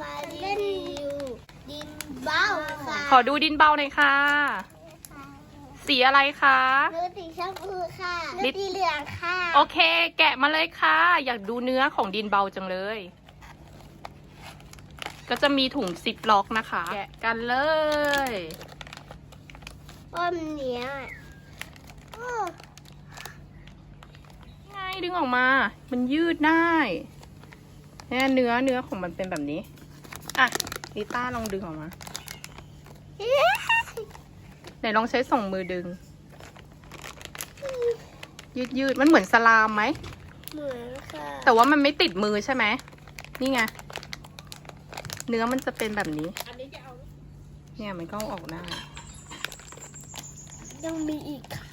มารีวิวดินเบ้าค่ะขอดูดินเบาหน่อยค่ะ สีอะไรคะ ดูสีชมพูค่ะลิดูปสีเหลืองค่ะ โอเค แกะมาเลยค่ะ อยากดูเนื้อของดินเบาจังเลย ก็จะมีถุงซิปล็อกนะคะ แกะกันเลยอ้อมเนี้ยโอ้ไงดึงออกมา มันยืดได้เนี่ยเนื้อเนื้อของมันเป็นแบบนี้ อะลิต้าลองดึงออกมา ไหนลองใช้สองมือดึง ยืดยืดมันเหมือนสลามไหม เหมือนค่ะ แต่ว่ามันไม่ติดมือใช่ไหม นี่ไง เนื้อมันจะเป็นแบบนี้เนี่ยมันก็เอาออกได้ยังมีอีกค่ะ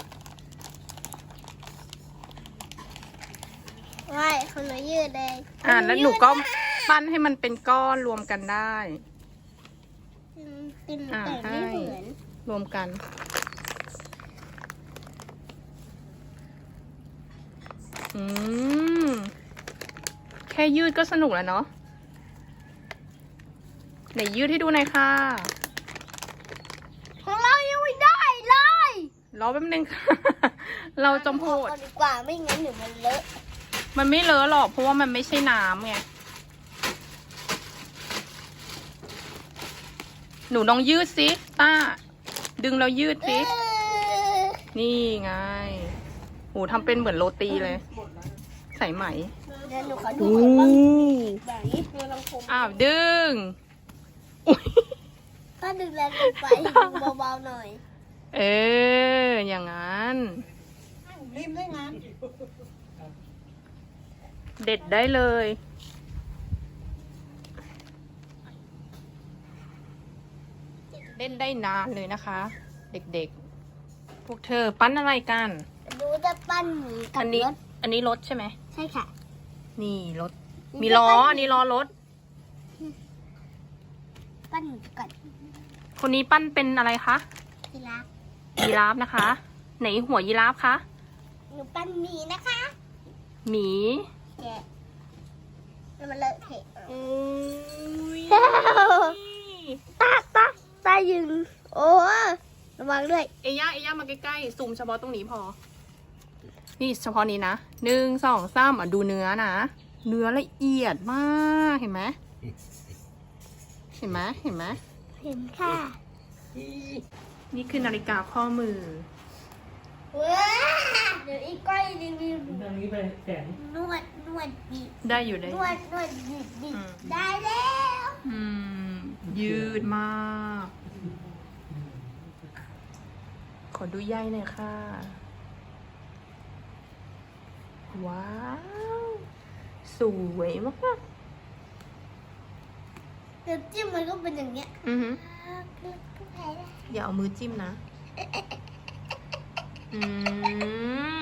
ว้ายคนละยืดเลย อ่าแล้วหนูก็ ปั้นให้มันเป็นก้อนรวมกันได้อืมกินอ่าแต่ไม่ให้ เหมือน รวมกัน อืม แค่ยืดก็สนุกแล้วเนาะไหนยืดให้ดูหน่อยค่ะ ของเรายังไม่ได้เลยรอแป๊บนึงค่ะ เราจมโพดเอาดีกว่าไม่งั้นเดี๋ยวมันเลอะมันไม่เลอะหรอกเพราะว่ามันไม่ใช่น้ำไง หนูลองยืดสิต้า ดึงแล้วยืดสิเออนี่ไงโหทำเป็นเหมือนโรตีเลย ใส่ไหมเดี๋ยวหนูขอดูโอ้ก่อนว่าแบบนี้คือลำโพงอ้าวดึงอุ๊ยถ้าดึงแรงเกินไปดึงเบาๆหน่อยเออ อย่างนั้น รีบด้วยนะเด็ดได้เลย เล่นได้นานเลยนะคะ เด็กๆ พวกเธอปั้นอะไรกัน ดูจะปั้นหมีกัอับนนี้ รถอันนี้รถใช่ไหม ใช่ค่ะ นี่รถ มีล้อ อันนี้ล้อรถ ปั้นหมีก่อนคนนี้ปั้นเป็นอะไรคะทีละยีราฟนะคะ ไหนหัวยีราฟคะ หนูปั้นหมีนะคะหมี แกะแล้วมันเลอะเทะโอ้ยตาตาตา ยืนโอ้ระวังด้วยเอย่าเอย่ามาใกล้ๆซูมเฉพาะตรงนี้พอ นี่เฉพาะนี้นะหนึ่งสองสามอะดูเนื้อนะ เนื้อละเอียดมากเห็นไหมเห็นไหมเห็นไหมเห็นค่ะ นี่คือนาฬิกาข้อมือว้าเดี๋ยวอีกก้อยรีวิวทางนี้ไปแสงนวดนวดบิดได้อยู่ได้นอยู่วดนวดบิดบิดอืมได้แล้ว อืม ยืดมาก ขอดูใยหน่อยค่ะ ว้าว สวยมาก เดี๋ยวจิ้มมันก็เป็นอย่างเงี้ยๆอือหือก็แพ้ได้อย่าเอามือจิ้มนะ อืม